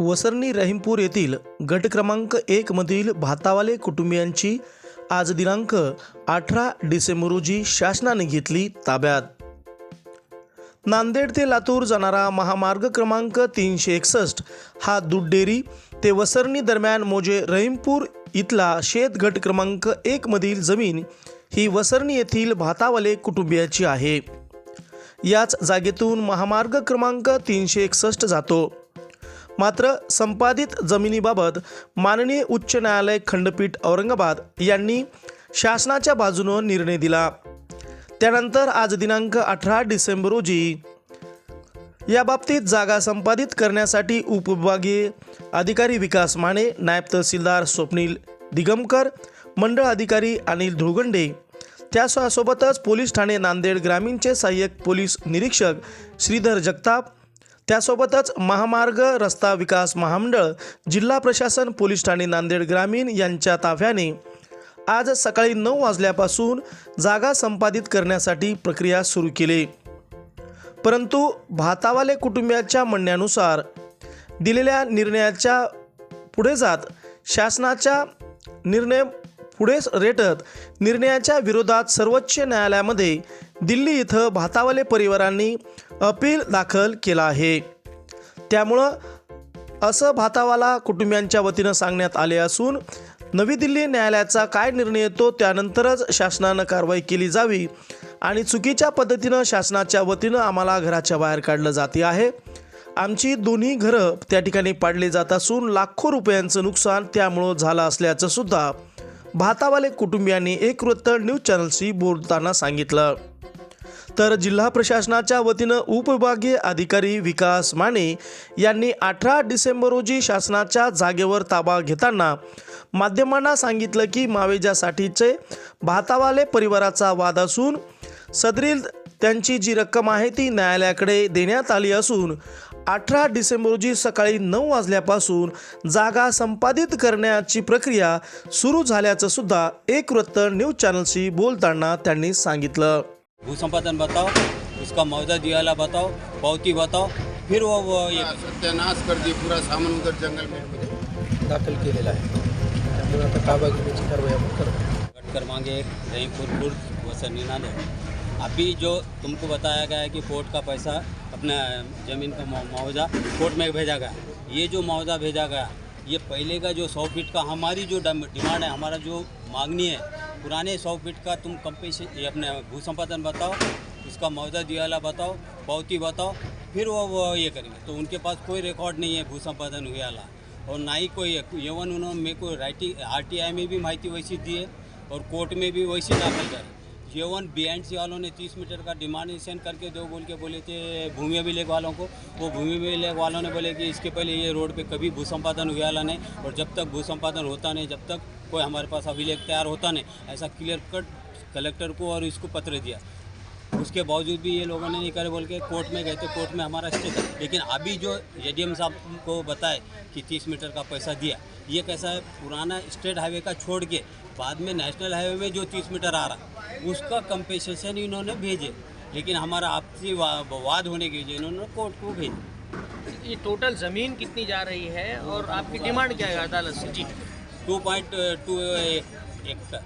वसरणी रहीमपूर येथील गट क्रमांक एकमधील भातावाले कुटुंबियांची आज दिनांक अठरा डिसेंबर रोजी शासनाने घेतली ताब्यात. नांदेड ते लातूर जाणारा महामार्ग क्रमांक तीनशे एकसष्ट हा दूध डेअरी ते वसरणी दरम्यान मोजे रहीमपूर इथला शेत गट क्रमांक एकमधील जमीन ही वसरणी येथील भातावाले कुटुंबियाची आहे. याच जागेतून महामार्ग क्रमांक तीनशे एकसष्ट जातो. मात्र संपादित जमिनीबाबत माननीय उच्च न्यायालय खंडपीठ औरंगाबाद यांनी शासनाच्या बाजूनं निर्णय दिला. त्यानंतर आज दिनांक अठरा डिसेंबर रोजी या बाबतीत जागा संपादित करण्यासाठी उपविभागीय अधिकारी विकास माने नायब तहसीलदार स्वप्नील दिगमकर मंडळ अधिकारी अनिल धुळगंडे त्यासोबतच पोलीस ठाणे नांदेड ग्रामीणचे सहाय्यक पोलीस निरीक्षक श्रीधर जगताप त्यासोबतच महामार्ग रस्ता विकास महामंडळ जिल्हा प्रशासन पोलीस ठाणे नांदेड ग्रामीण यांच्या ताफ्याने आज सकाळी नऊ वाजल्यापासून जागा संपादित करण्यासाठी प्रक्रिया सुरू केली. परंतु भातावाले कुटुंबियाच्या म्हणण्यानुसार दिलेल्या निर्णयाच्या पुढे जात शासनाच्या निर्णय पुढे रेटत निर्णयाच्या विरोधात सर्वोच्च न्यायालयामध्ये दिल्ली इथं भातावाले परिवारांनी अपील दाखल केला आहे. त्यामुळं असं भातावाला कुटुंबियांच्या वतीनं सांगण्यात आले असून नवी दिल्ली न्यायालयाचा काय निर्णय येतो त्यानंतरच शासनानं कारवाई केली जावी आणि चुकीच्या पद्धतीनं शासनाच्या वतीनं आम्हाला घराच्या बाहेर काढलं जाते आहे. आमची दोन्ही घरं त्या ठिकाणी पाडली जात असून लाखो रुपयांचं नुकसान त्यामुळं झालं असल्याचं सुद्धा भातावाले कुटुंबियांनी एक वृत्त न्यूज चॅनलशी बोलताना सांगितलं. तर जिल्हा प्रशासनाच्या वतीनं उपविभागीय अधिकारी विकास माने यांनी अठरा डिसेंबर रोजी शासनाच्या जागेवर ताबा घेताना माध्यमांना सांगितलं की मावेजासाठीचे भातावाले परिवाराचा वाद असून सदरील त्यांची जी रक्कम आहे ती न्यायालयाकडे देण्यात आली असून अठरा डिसेंबर रोजी सकाळी नऊ वाजल्यापासून जागा संपादित करण्याची प्रक्रिया सुरू झाल्याचं सुद्धा एक वृत्त न्यूज चॅनलशी बोलताना त्यांनी सांगितलं. भू संपादन बताओ उसका मुआवजा दियाला बताओ पावती बताओ फिर वो, वो ये सत्यानाश कर दिए पूरा सामान उधर जंगल में। दाखल केलेला आहे. त्यामुळे आता ताबा घेण्याची कारवाई आपण करतो. गट क्रमांक एक रहीमपुर खुर्द वसरनी नांदेड़ अभी जो तुमको बताया गया है कि कोर्ट का पैसा अपना ज़मीन का मुआवजा कोर्ट में भेजा गया। ये जो मुआवजा भेजा गया ये पहले का जो सौ फीट का हमारी जो डिमांड है हमारा जो मांगनी है पुराने सौ फीट का तुम कंपेशन ये अपने भू संपादन बताओ उसका मौजा दियाला बताओ पावती बताओ फिर वो, वो ये करेंगे। तो उनके पास कोई रिकॉर्ड नहीं है भू संपादन हुआला और ना ही कोई एवन उन्होंने मेरे को राइटिंग आर में भी माहिती वैसी दी है और कोर्ट में भी वैसी दाखिल कर। जेवन बी एंड सी वालों ने तीस मीटर का डिमांडेशन करके जो बोल के बोले थे भूमि अभिलेख वालों को, वो भूमि अभिलेख वालों ने बोले कि इसके पहले ये रोड पे कभी भू संपादन हुआ वाला नहीं और जब तक भू संपादन होता नहीं, जब तक कोई हमारे पास अभिलेख तैयार होता नहीं, ऐसा क्लियर कट कलेक्टर को और इसको पत्र दिया। उसके बावजूद भी ये लोगों ने नहीं करे बोल के कोर्ट में गए तो कोर्ट में हमारा स्टे था। लेकिन अभी जो एडीएम साहब को बताए कि तीस मीटर का पैसा दिया ये कैसा है? पुराना स्टेट हाईवे का छोड़ के बाद में नेशनल हाईवे में जो तीस मीटर आ रहा उसका कंपेसेशन इन्होंने भेजे। लेकिन हमारा आपसी वा- वाद होने की वजह इन्होंने कोर्ट को भेजे। ये टोटल ज़मीन कितनी जा रही है और आपकी डिमांड क्या है अदालत से? जी टू पॉइंट टू एक टू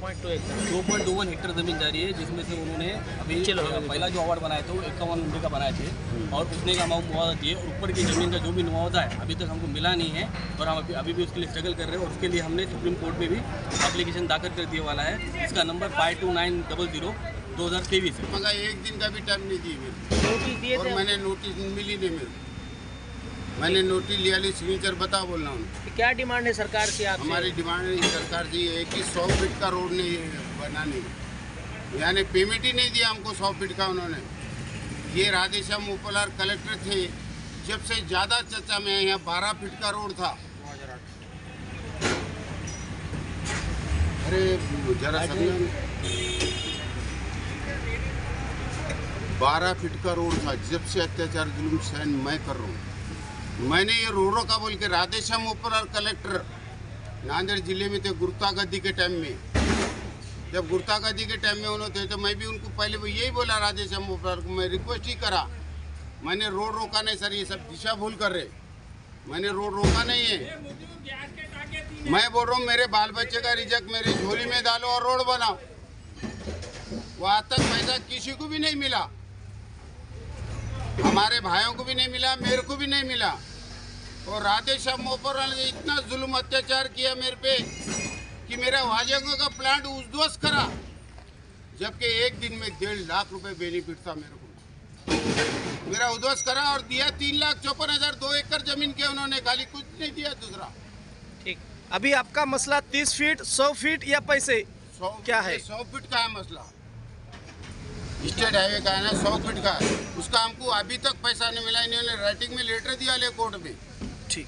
पॉइंट टू दो पॉइंट दो वन हेक्टर ज़मीन जा रही है जिसमें से उन्होंने अभी चलो। पहला जो अवार्ड बनाए थे वो इक्यावन घंटे का बनाए थे। और उसने का अमाउंट मुआवजा दिए और ऊपर की ज़मीन का जो भी मुआवजा है अभी तक हमको मिला नहीं है और हम अभी अभी भी उसके लिए स्ट्रगल कर रहे हैं। और उसके लिए हमने सुप्रीम कोर्ट में भी एप्लीकेशन दाखिल कर दिए वाला है। इसका number five two nine double zero दो हज़ार तेईस है। मगर एक दिन का भी टाइम नहीं दिए मेरे। नोटिस दिए और मैंने नोटिस मिली नहीं मेरे। मैंने नोटिस लिया ली सिग्नेचर बता बोल रहा हूँ क्या डिमांड है सरकार की आप हमारी डिमांड सरकार जी है कि सौ फीट का रोड नहीं बनाने यानी पेमेंट ही नहीं दिया हमको सौ फीट का उन्होंने। ये राधेश्याम उपलार कलेक्टर थे जब से ज़्यादा चर्चा में है, यहाँ बारह फीट का रोड था। अरे जरा बारह फीट का रोड था जब से अत्याचार जुलूम सहन मैं कर रहा हूँ। मैंने ये रोडों का बोल के राधेश्याम उपलार कलेक्टर नांदेड़ ज़िले में थे गुरुता गद्दी के टाइम में। जब गुरुता गद्दी के टाइम में उन्होंने थे तो मैं भी उनको पहले वो यही बोला, राधेश्याम को मैं रिक्वेस्ट ही करा। मैंने रोड रोका नहीं, सर, ये सब दिशा भूल कर रहे। मैंने रोड रोका नहीं है। मैं बोल रहा हूँ, मेरे बाल बच्चे का रिज़ल्ट मेरी झोली में डालो और रोड बनाओ। वो आज तक पैसा किसी को भी नहीं मिला। हमारे भाइयों को भी नहीं मिला, मेरे को भी नहीं मिला। और राधे श्याम मोपरवाल ने इतना जुल्म अत्याचार किया मेरे पे कि मेरा वाजंगों का प्लांट उद्ध्वस्त करा। जबकि एक दिन में डेढ़ लाख रुपए बेनिफिट था मेरे को। मेरा उद्ध्वस्त करा और दिया तीन लाख चौपन हज़ार दो एकड़ ज़मीन के उन्होंने खाली कुछ नहीं दिया दूसरा। ठीक। अभी आपका मसला तीस फीट सौ फीट या पैसे? सौ क्या है? सौ फीट का है मसला। स्टेट हाईवे का है ना सौ फीट का है। उसका हमको अभी तक पैसा नहीं मिला इन्होंने राइटिंग में लेटर दिया ले कोर्ट में। ठीक.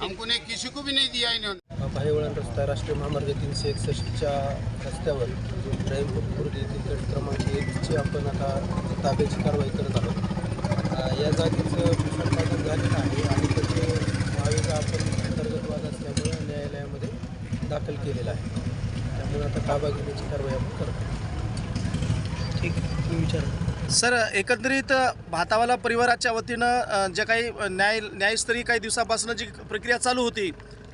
हमको नहीं किसी को भी नहीं दिया इन्होंने। भाईवळण रस्ता राष्ट्रीय महामार्ग तीनशे एकसष्टच्या रस्त्यावर जो ड्राईव्ह खुर्द येथील गट क्रमांक एकची आपण आता ताब्याची कारवाई करत आहोत. या जागेचं संपादन झालेलं आहे आणि त्याचे महाविजा आपण अंतर्गत वाद असल्यामुळे न्यायालयामध्ये दाखल केलेला आहे. त्यामुळे आता ताबा घेण्याची कारवाई आपण करतो. ठीक तुम्ही विचार. सर एकंदरीत भातावाला परिवाराच्या वतीनं ज्या काही न्याय न्यायस्तरीय काही दिवसापासून जी प्रक्रिया चालू होती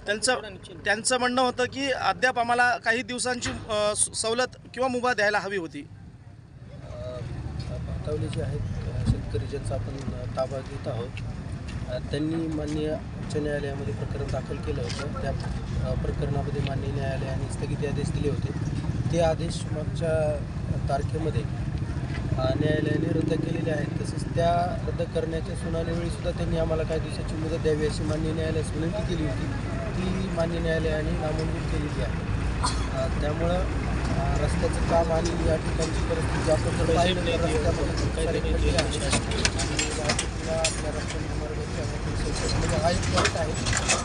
त्यांचं त्यांचं म्हणणं होतं की अद्याप आम्हाला काही दिवसांची सवलत किंवा मुभा द्यायला हवी होती. भातावले जे आहेत शेतकरी ज्यांचा आपण ताबा घेत आहोत त्यांनी माननीय उच्च न्यायालयामध्ये प्रकरण दाखल केलं होतं. त्या प्रकरणामध्ये माननीय न्यायालयाने स्थगिती आदेश दिले होते. ते आदेश मागच्या तारखेमध्ये न्यायालयाने रद्द केलेले आहेत तसेच त्या रद्द करण्याच्या सुनावणीवेळी सुद्धा त्यांनी आम्हाला काही दिवसाची मुदत द्यावी अशी माननीय न्यायालयास विनंती केली होती. ती मान्य न्यायालयाने नामंजूर केलेली आहे. त्यामुळं रस्त्याचं काम आणि या ठिकाणची परिस्थिती म्हणजे हा एक पॉईंट आहे.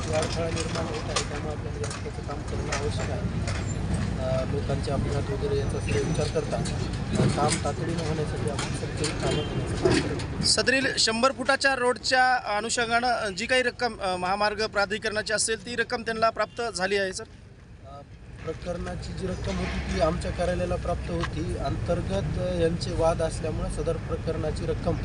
की अडथळा निर्माण होत आहे. त्यामुळे आपल्याला रस्त्याचं काम करणं आवश्यक आहे. लोकांचे अपघात वगैरे याचा सर्व विचार करता काम तातडीनं होण्यासाठी आपण सरकारी कामं करण्याचं सदरील शंभर फुटाच्या रोडच्या अनुषंगानं जी काही रक्कम महामार्ग प्राधिकरणाची असेल ती रक्कम त्यांना प्राप्त झाली आहे सर? प्रकरणाची जी रक्कम होती ती आमच्या कार्यालयाला प्राप्त होती. अंतर्गत यांचे वाद असल्यामुळे सदर प्रकरणाची रक्कम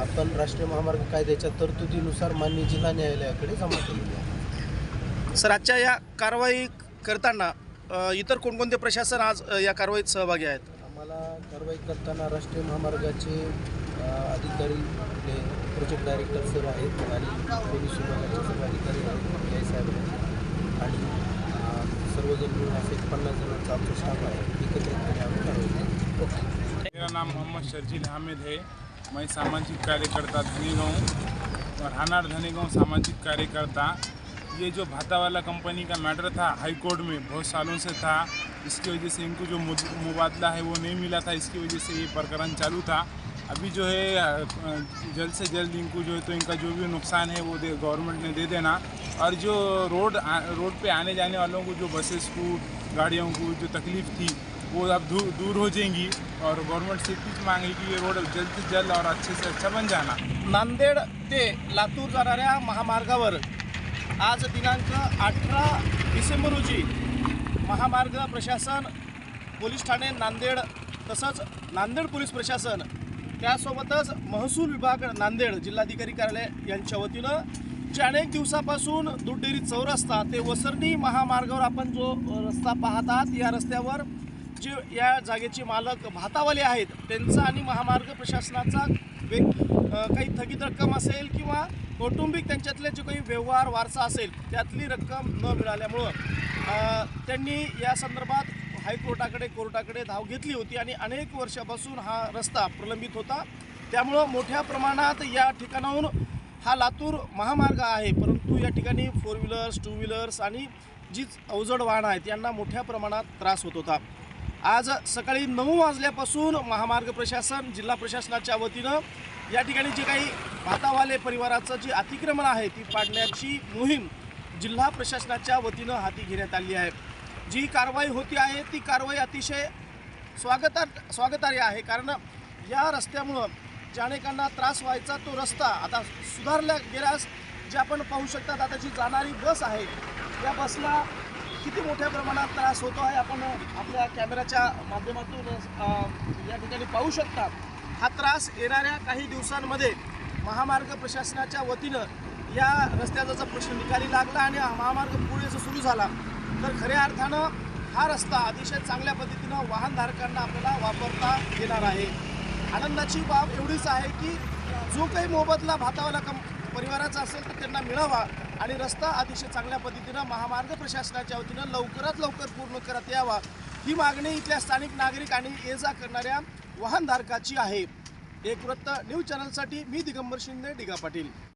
आपण राष्ट्रीय महामार्ग कायद्याच्या तरतुदीनुसार मान्य जिल्हा न्यायालयाकडे जमा केलेली आहे. सर आजच्या या कारवाई करताना इतर कोणकोणते प्रशासन आज या कारवाईत सहभागी आहेत? आम्हाला कारवाई करताना राष्ट्रीय महामार्गाचे अधिकारी आपले प्रोजेक्ट डायरेक्टर सर आहेत आणि पोलीस विभागाचे सर्व अधिकारी आहेत आय साहेब आहेत. आणि सर्वजण मिळून असे पन्नास जणांचा आमचा स्टाफ आहे. एकत्रितपणे आम्ही कारवाई करतो मेरा नाम मोहम्मद शर्जील हामिद है। मैं सामाजिक कार्यकर्ता धनीगांव और हानार धनीगांव सामाजिक कार्यकर्ता ये जो भातावाला कंपनी का मैटर था हाई कोर्ट में, बहुत सालों से था। इसकी वजह से इनको जो मुबादला है वो नहीं मिला था। इसकी वजह से ये प्रकरण चालू था। अभी जो है जल्द से जल्द इनको जो है तो इनका जो भी नुकसान है वो दे, गवर्नमेंट ने दे देना। और जो रोड रोड पे आने जाने वालों को जो बसेस को, गाड़ियों को जो तकलीफ़ थी, वो अब दूर दूर हो जाएँगी। और गवर्नमेंट से कुछ मांगे कि ये रोड जल्द से जल्द और अच्छे से अच्छा बन जाना। नांदेड ते लातूर जाणाऱ्या महामार्गावर। आज दिनांक अठरा डिसेंबर रोजी महामार्ग प्रशासन पोलीस ठाणे नांदेड तसंच नांदेड पोलीस प्रशासन त्यासोबतच महसूल विभाग नांदेड जिल्हाधिकारी कार्यालय यांच्या वतीनं जे अनेक दिवसापासून दुधडेरी चौरस्ता ते वसरणी महामार्गावर आपण जो रस्ता पाहत आहात या रस्त्यावर जे या जागेचे मालक भातावाले आहेत त्यांचा आणि महामार्ग प्रशासनाचा वेग काही थकीत रक्कम असेल किंवा कौटुंबिक त्यांच्यातले जे काही व्यवहार वारसा असेल त्यातली रक्कम न मिळाल्यामुळं त्यांनी या संदर्भात हायकोर्टाकडे कोर्टाकडे धाव घेतली होती आणि अनेक वर्षापासून हा रस्ता प्रलंबित होता. त्यामुळं मोठ्या प्रमाणात या ठिकाणाहून हा लातूर महामार्ग आहे परंतु या ठिकाणी फोर व्हीलर्स टू व्हीलर्स आणि जी अवजड वाहनं आहेत यांना मोठ्या प्रमाणात त्रास होत होता. आज सकाळी नऊ वाजल्यापासून महामार्ग प्रशासन जिल्हा प्रशासनाच्या वतीनं या ठिकाणी जे काही भातावाले परिवाराचं जी अतिक्रमण आहे ती पाडण्याची मोहीम जिल्हा प्रशासनाच्या वतीनं हाती घेण्यात आली आहे. जी कारवाई होती आहे ती कारवाई अतिशय स्वागतार स्वागतार्ह आहे. कारण या रस्त्यामुळं ज्या अनेकांना त्रास व्हायचा तो रस्ता आता सुधारला गेल्यास जे आपण पाहू शकतात आता जी जाणारी बस आहे या बसला किती मोठ्या प्रमाणात त्रास होतो आहे आपण आपल्या कॅमेऱ्याच्या माध्यमातून या ठिकाणी पाहू शकता. हा त्रास येणाऱ्या काही दिवसांमध्ये महामार्ग प्रशासनाच्या वतीनं या रस्त्याचा जर प्रश्न निकाली लागला आणि महामार्ग पुढे जर सुरू झाला तर खऱ्या अर्थानं हा रस्ता अतिशय चांगल्या पद्धतीनं वाहनधारकांना आपल्याला वापरता येणार आहे. आनंदाची बाब एवढीच आहे की जो काही मोबदला भातावाला कम परिवाराचा असेल तर त्यांना मिळावा आणि रस्ता अतिशय चांगल्या पद्धतीनं महामार्ग प्रशासनाच्या वतीनं लवकरात लवकर पूर्ण करत यावा. ही मागणी इथल्या स्थानिक नागरिक आणि ये जा करणाऱ्या वाहनधारकाची आहे. एक वृत्त न्यूज चॅनलसाठी मी दिगंबर शिंदे डिगा पाटील.